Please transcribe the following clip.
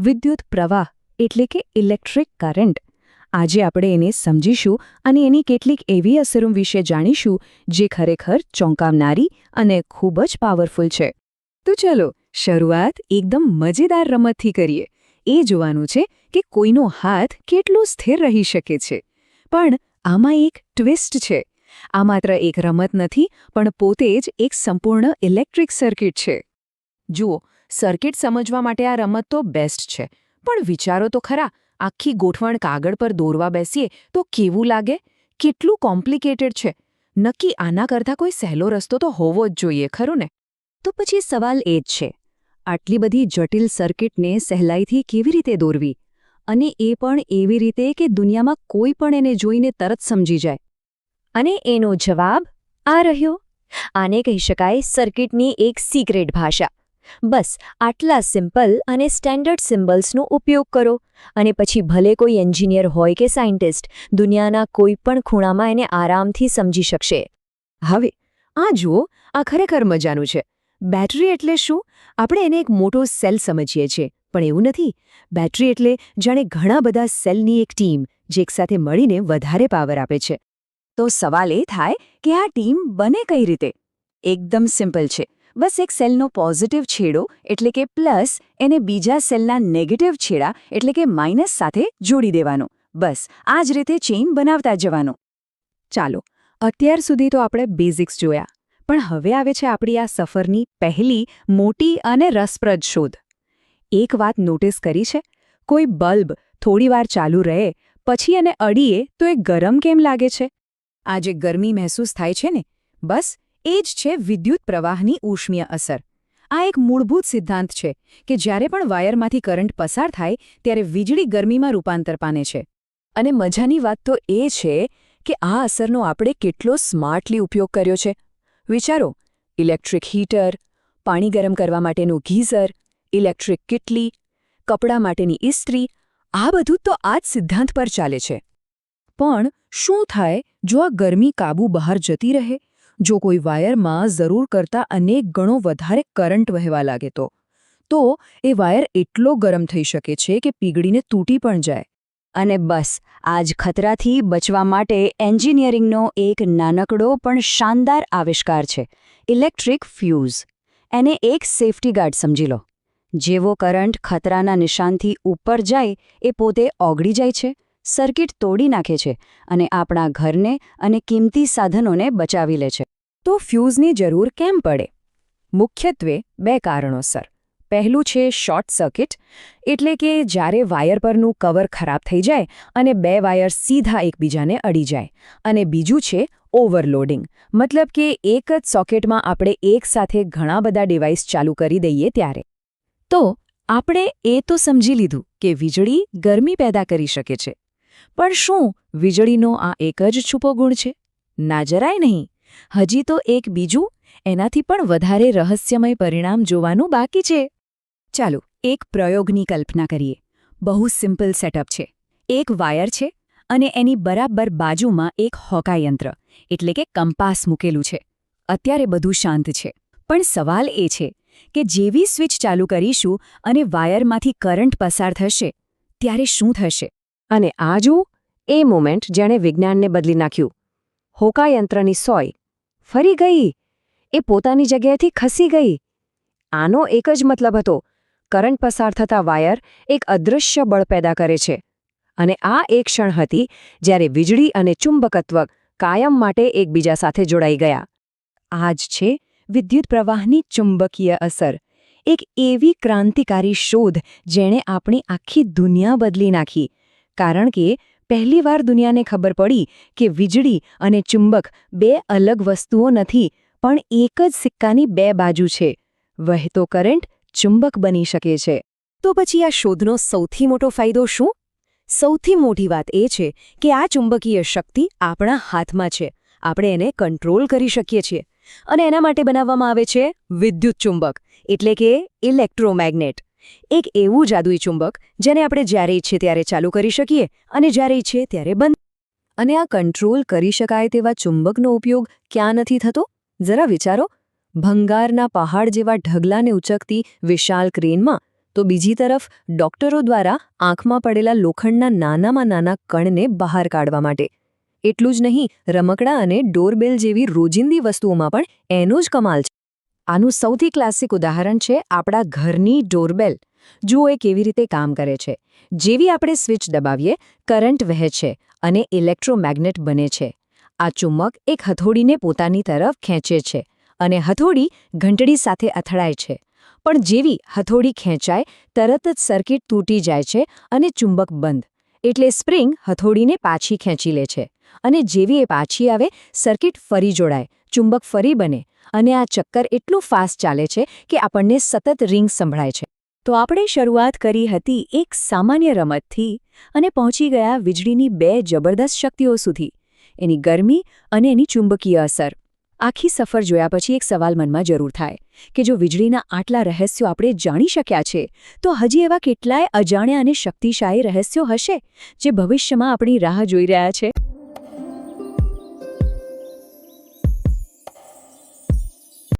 વિદ્યુત પ્રવાહ એટલે કે ઇલેક્ટ્રિક કરંટ. આજે આપણે એને સમજીશું અને એની કેટલીક એવી અસરો વિશે જાણીશું જે ખરેખર ચોંકાવનારી અને ખૂબ જ પાવરફુલ છે. તો ચલો, શરૂઆત એકદમ મજેદાર રમતથી કરીએ. એ જોવાનું છે કે કોઈનો હાથ કેટલો સ્થિર રહી શકે છે. પણ આમાં એક ટ્વિસ્ટ છે. આ માત્ર એક રમત નથી, પણ પોતે જ એક સંપૂર્ણ ઇલેક્ટ્રિક સર્કિટ છે. જુઓ સર્કિટ સમજવા માટે આ રમત તો બેસ્ટ છે. પણ વિચારો તો ખરા, આખી ગોઠવણ કાગળ પર દોરવા બેસીએ તો કેવું લાગે? કેટલું કોમ્પ્લિકેટેડ છે. નક્કી આના કરતાં કોઈ સહેલો રસ્તો તો હોવો જ જોઈએ, ખરું ને? તો પછી સવાલ એ જ છે, આટલી બધી જટિલ સર્કિટને સહેલાઈથી કેવી રીતે દોરવી? અને એ પણ એવી રીતે કે દુનિયામાં કોઈ પણ એને જોઈને તરત સમજી જાય. અને એનો જવાબ આ રહ્યો. આને કહી શકાય સર્કિટની એક સિક્રેટ ભાષા. બસ, આટલા સિમ્પલ અને સ્ટેન્ડર્ડ સિમ્બલ્સનો ઉપયોગ કરો. અને પછી ભલે કોઈ એન્જિનિયર હોય કે સાયન્ટિસ્ટ, દુનિયાના કોઈ પણ ખૂણામાં એને આરામથી સમજી શકશે. હવે, આ જુઓ, આ ખરેખર મજાનું છે. બેટરી એટલે શું? આપણે એને એક મોટો સેલ સમજીએ છીએ. પણ એવું નથી. બેટરી એટલે જાણે ઘણા બધા સેલની એક ટીમ, જે એકસાથે મળીને વધારે પાવર આપે છે. તો સવાલ એ થાય કે આ ટીમ બને કઈ રીતે? એકદમ સિમ્પલ છે. બસ એક સેલનો પોઝિટિવ છેડો, એટલે કે પ્લસ, એને બીજા સેલના નેગેટિવ છેડા, એટલે કે માઇનસ સાથે જોડી દેવાનો. બસ, આ જ રીતે ચેઇન બનાવતા જવાનો. ચાલો, અત્યાર સુધી તો આપણે બેઝિક્સ જોયા. પણ હવે આવે છે આપણી આ સફરની પહેલી મોટી અને રસપ્રદ શોધ. એક વાત નોટિસ કરી છે? કોઈ બલ્બ થોડીવાર ચાલુ રહે, પછી એને અડીએ તો એ ગરમ કેમ લાગે છે? આ જે ગરમી મહેસૂસ થાય છે ને? બસ એ જ છે વિદ્યુત પ્રવાહની ઉષ્મીય અસર. આ એક મૂળભૂત સિદ્ધાંત છે કે જ્યારે પણ વાયરમાંથી કરંટ પસાર થાય, ત્યારે વીજળી ગરમીમાં રૂપાંતર પામે છે. અને મજાની વાત તો એ છે કે આ અસરનો આપણે કેટલો સ્માર્ટલી ઉપયોગ કર્યો છે. વિચારો, ઇલેક્ટ્રિક હીટર, પાણી ગરમ કરવા માટેનું ગીઝર, ઇલેક્ટ્રિક કિટલી, કપડાં માટેની ઇસ્ત્રી, આ બધું તો આ જ સિદ્ધાંત પર ચાલે છે. પણ શું થાય જો આ ગરમી કાબુ બહાર જતી રહે? જો કોઈ વાયરમાં જરૂર કરતાં અનેક ગણો વધારે કરંટ વહેવા લાગે તો. તો એ વાયર એટલો ગરમ થઈ શકે છે કે પીગળીને તૂટી પણ જાય. અને બસ, આજ ખતરાથી બચવા માટે એન્જિનિયરિંગનો એક નાનકડો પણ શાનદાર આવિષ્કાર છે, ઇલેક્ટ્રિક ફ્યુઝ. એને એક સેફટી ગાર્ડ સમજી લો. જેવો કરંટ ખતરાના નિશાનથી ઉપર જાય, એ પોતે ઓગળી જાય છે? સર્કિટ તોડી નાખે છે અને આપણા ઘરને અને કિંમતી સાધનોને બચાવી લે છે. તો ફ્યુઝની જરૂર કેમ પડે? મુખ્યત્વે બે કારણોસર. પહેલું છે શોર્ટ સર્કિટ, એટલે કે જ્યારે વાયર પરનું કવર ખરાબ થઈ જાય અને બે વાયર સીધા એકબીજાને અડી જાય. અને બીજું છે ઓવરલોડિંગ, મતલબ કે એક જ સોકેટમાં આપણે એકસાથે ઘણા બધા ડિવાઇસ ચાલુ કરી દઈએ ત્યારે. તો આપણે એ તો સમજી લીધું કે વીજળી ગરમી પેદા કરી શકે છે. પણ શું વીજળીનો આ એક જ છુપો ગુણ છે? ના જરાય નહીં. હજી તો એક બીજું એનાથી પણ વધારે રહસ્યમય પરિણામ જોવાનું બાકી છે. ચાલો, એક પ્રયોગની કલ્પના કરીએ. બહુ સિમ્પલ સેટઅપ છે. એક વાયર છે અને એની બરાબર બાજુમાં એક હોકાયંત્ર એટલે કે કંપાસ મૂકેલું છે. અત્યારે બધું શાંત છે. પણ સવાલ એ છે કે જેવી સ્વિચ ચાલુ કરીશું અને વાયરમાંથી કરંટ પસાર થશે, ત્યારે શું થશે? અને આ જુઓ એ મોમેન્ટ જેણે વિજ્ઞાનને બદલી નાખ્યું. હોકાયંત્રની સોય ફરી ગઈ. એ પોતાની જગ્યાએથી ખસી ગઈ. આનો એક જ મતલબ હતો, કરંટ પસાર થતા વાયર એક અદૃશ્ય બળ પેદા કરે છે. અને આ એક ક્ષણ હતી જ્યારે વીજળી અને ચુંબકત્વ કાયમ માટે એકબીજા સાથે જોડાઈ ગયા. આ જ છે વિદ્યુત પ્રવાહની ચુંબકીય અસર. એક એવી ક્રાંતિકારી શોધ જેણે આપણી આખી દુનિયા બદલી નાખી. કારણ કે પહેલીવાર દુનિયાને ખબર પડી કે વીજળી અને ચુંબક બે અલગ વસ્તુઓ નથી, પણ એક જ સિક્કાની બે બાજુ છે. વહેતો કરંટ ચુંબક બની શકે છે. તો પછી આ શોધનો સૌથી મોટો ફાયદો શું? સૌથી મોટી વાત એ છે કે આ ચુંબકીય શક્તિ આપણા હાથમાં છે. આપણે એને કંટ્રોલ કરી શકીએ છીએ. અને એના માટે બનાવવામાં આવે છે વિદ્યુત ચુંબક, એટલે કે ઇલેક્ટ્રોમેગ્નેટ. એક એવું જાદુઈ ચુંબક જેને આપણે જ્યારે ઈચ્છે ત્યારે ચાલુ કરી શકીએ અને જ્યારે ઈચ્છે ત્યારે બંધ. અને આ કંટ્રોલ કરી શકાય તેવા ચુંબકનો ઉપયોગ ક્યાં નથી થતો? જરા વિચારો. ભંગારના પહાડ જેવા ઢગલાને ઉચકતી વિશાલ ક્રેનમાં, તો બીજી તરફ ડોક્ટરો દ્વારા આંખમાં પડેલા લોખંડના નાનામાં નાના કણને બહાર કાઢવા માટે. એટલું જ નહીં, રમકડા અને ડોરબેલ જેવી રોજિંદી વસ્તુઓમાં પણ એનો જ કમાલ છે. આનું સૌથી ક્લાસિક ઉદાહરણ છે આપણા ઘરની ડોરબેલ. જુઓ એ કેવી રીતે કામ કરે છે. જેવી આપણે સ્વિચ દબાવીએ, કરંટ વહે છે અને ઇલેક્ટ્રોમેગ્નેટ બને છે. આ ચુંબક એક હથોડીને પોતાની તરફ ખેંચે છે અને હથોડી ઘંટડી સાથે અથડાય છે. પણ જેવી હથોડી ખેંચાય, તરત જ સર્કિટ તૂટી જાય છે અને ચુંબક બંધ. એટલે સ્પ્રિંગ હથોડીને પાછી ખેંચી લે છે અને જેવી એ પાછી આવે, સર્કિટ ફરી જોડાય, ચુંબક ફરી બને અને આ ચક્કર એટલું ફાસ્ટ ચાલે છે કે આપણને સતત રિંગ સંભળાય છે. તો આપણે શરૂઆત કરી હતી એક સામાન્ય રમતથી અને પહોંચી ગયા વીજળીની બે જબરદસ્ત શક્તિઓ સુધી. એની ગરમી અને એની ચુંબકીય અસર. આખી સફર જોયા પછી એક સવાલ મનમાં જરૂર થાય કે જો વીજળીના આટલા રહસ્યો આપણે જાણી શક્યા છે, તો હજી એવા કેટલાય અજાણ્યા અને શક્તિશાળી રહસ્યો હશે જે ભવિષ્યમાં આપણી રાહ જોઈ રહ્યા છે?